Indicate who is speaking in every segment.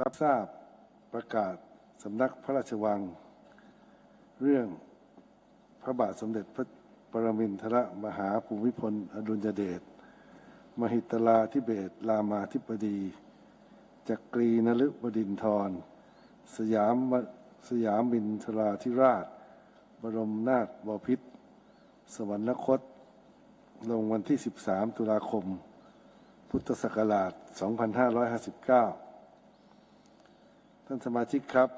Speaker 1: รับทราบประกาศสำนักพระราชวัง เรื่องพระบาทสมเด็จพระปรมินทรมหาภูมิพล อดุลยเดชมหิตลาธิเบศรามาธิบดีจักรีนฤบดินทร สยามสยามบินทราธิราช บรมนาถบพิตรสวรรคต ลงวันที่ 13 ตุลาคม พุทธศักราช 2559 ท่านสมาชิกครับ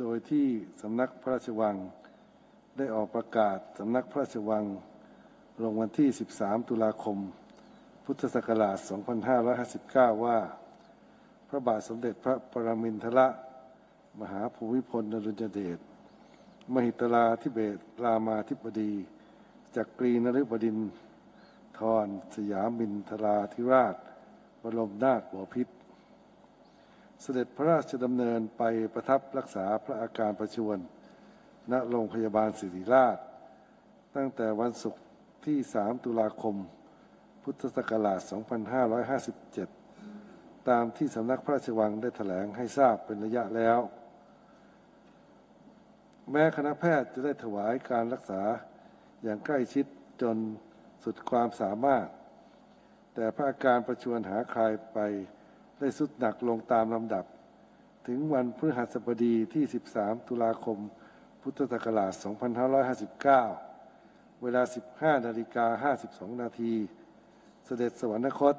Speaker 1: โดยที่สำนักพระราชวัง ได้ออกประกาศสำนักพระราชวัง ลงวันที่ 13 ตุลาคม พุทธศักราช 2559 ว่า พระบาทสมเด็จพระปรมินทรมหาภูมิพลอดุลยเดชมหิตลาธิเบศรามาธิบดีจักรีนฤบดินทรสยามินทราธิราช บรมนาถบพิตร เสด็จพระราชดำเนินไปประทับรักษาพระอาการประชวรณโรงพยาบาลศิริราช ตั้งแต่วันศุกร์ที่ 3 ตุลาคม พุทธศักราช 2557 ตามที่สำนักพระราชวังได้แถลงให้ทราบเป็นระยะแล้ว แม้คณะแพทย์จะได้ถวายการรักษาอย่างใกล้ชิดจนสุดความสามารถ แต่พระอาการประชวรหาคลายไป ได้สุดหนักลงตามลำดับ ถึงวันพฤหัสบดีที่ 13 ตุลาคม พุทธศักราช 2559 เวลา 15นาฬิกา52 นาที เสด็จสวรรคต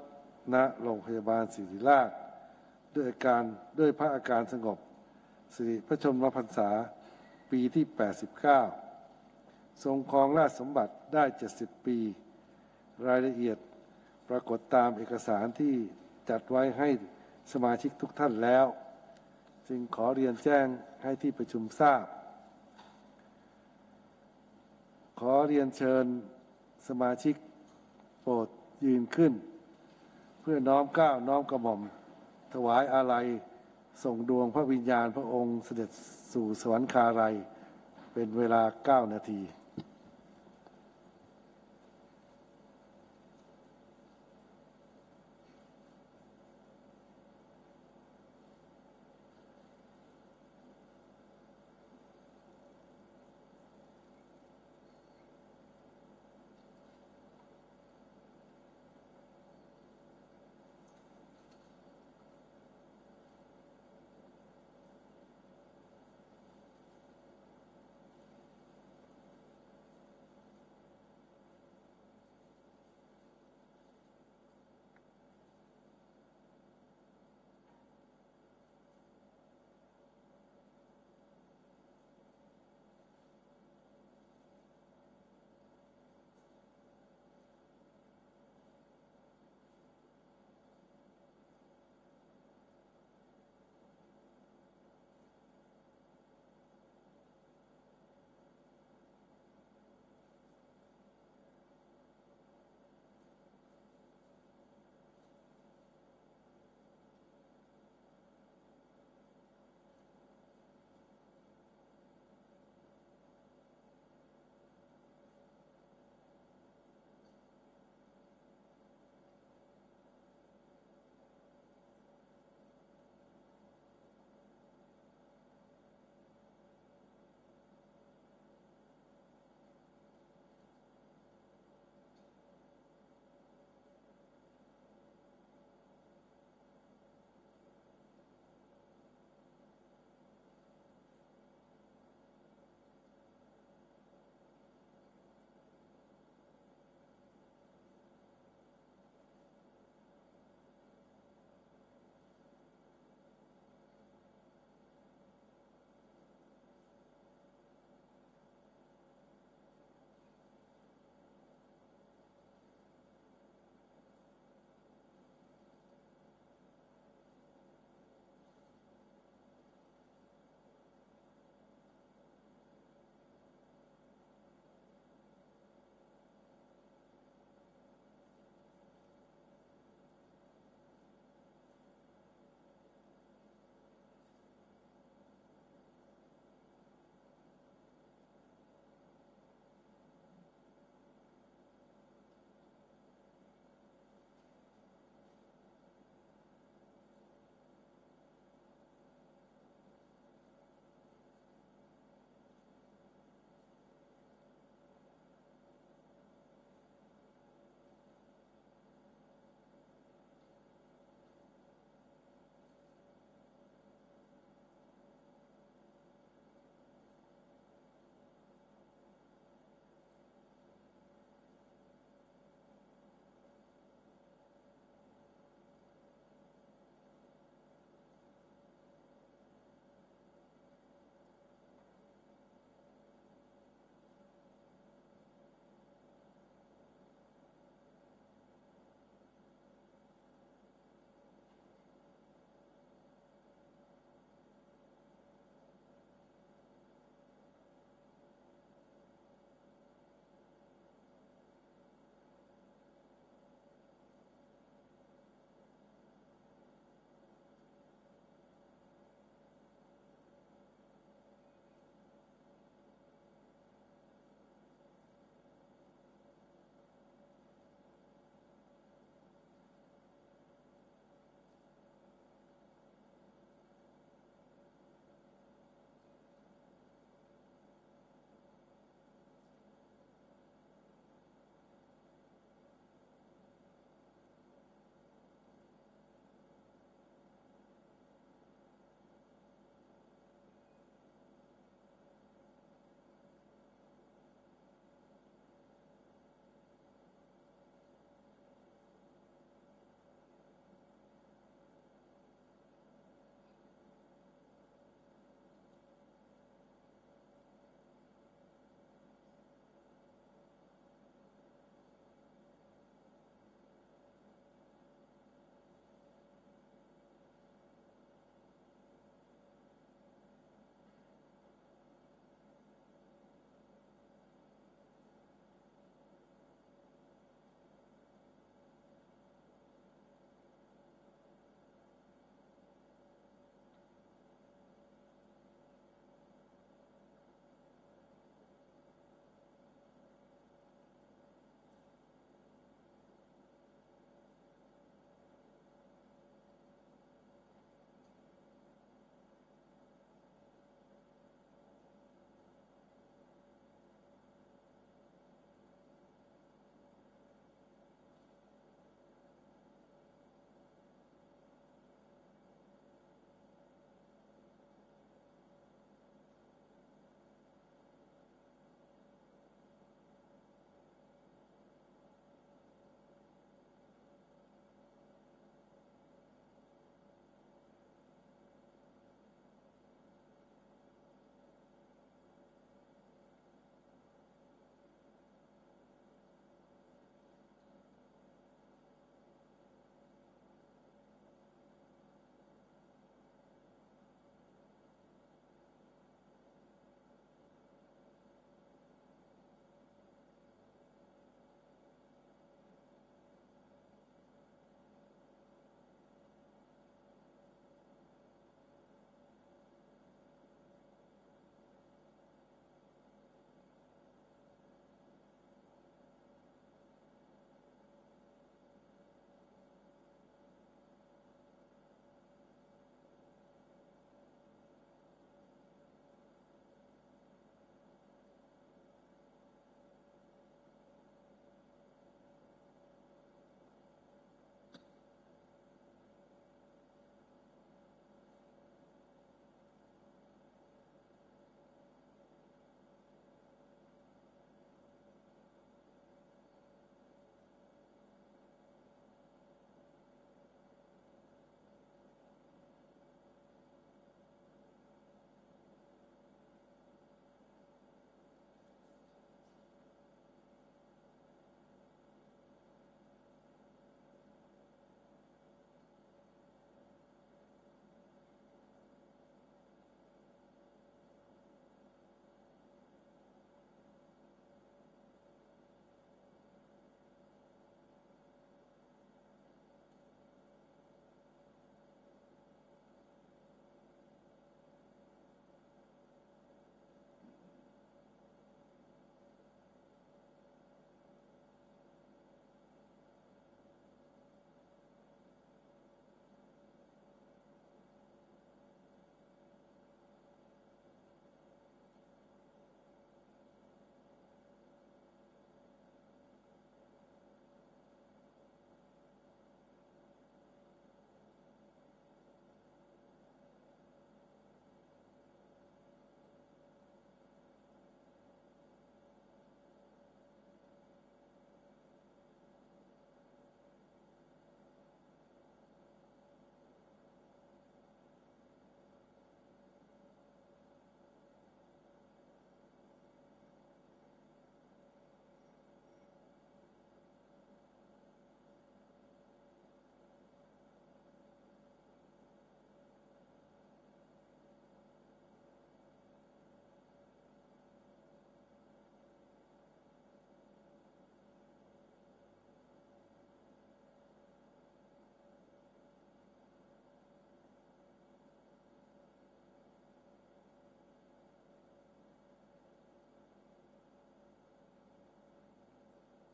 Speaker 1: ณ โรงพยาบาลศิริราช ด้วยอาการด้วยพระอาการสงบ สิริพระชนมพรรษา ปีที่ 89 ทรงครองราชสมบัติได้ 70 ปี รายละเอียดปรากฏตามเอกสารที่ จัดไว้ให้สมาชิกทุกท่านแล้ว จึงขอเรียนแจ้งให้ที่ประชุมทราบ ขอเรียนเชิญสมาชิกโปรดยืนขึ้น เพื่อน้อมก้าวน้อมกระหม่อม ถวายอาลัยส่งดวงพระวิญญาณพระองค์เสด็จสู่สวรรคาลัยเป็นเวลาเก้านาที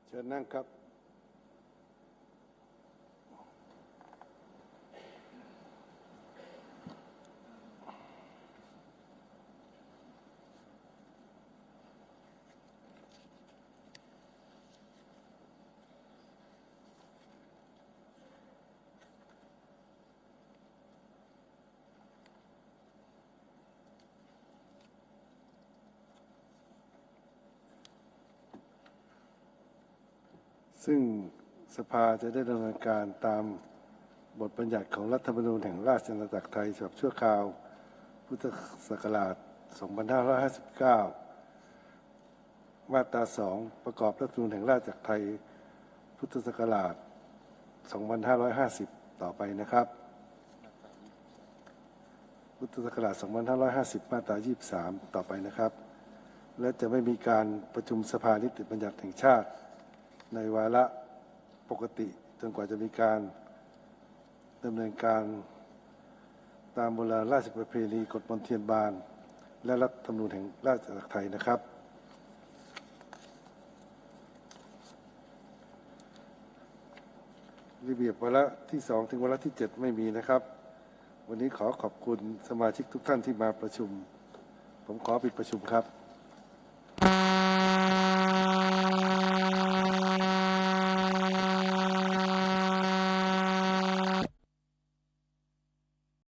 Speaker 1: เชิญนั่งครับ ซึ่งสภาจะได้ดำเนินการตามบทบัญญัติของรัฐธรรมนูญแห่งราชอาณาจักรไทยฉบับชั่วคราว พุทธศักราช 2559 มาตรา 2 ประกอบรัฐธรรมนูญแห่งราชอาณาจักรไทย พุทธศักราช 2550 ต่อไปนะครับ พุทธศักราช 2550 มาตรา 23 ต่อไปนะครับ และจะไม่มีการประชุมสภานิติบัญญัติแห่งชาติ ในวาระปกติจนกว่าจะมีการดำเนินการตามโบราณราชประเพณีกฎมนเทียนบาน และรัฐธรรมนูญแห่งราชอาณาจักรไทยนะครับ ระเบียบวาระที่สองถึงวาระที่เจ็ดไม่มีนะครับ วันนี้ขอขอบคุณสมาชิกทุกท่านที่มาประชุม ผมขอปิดประชุมครับ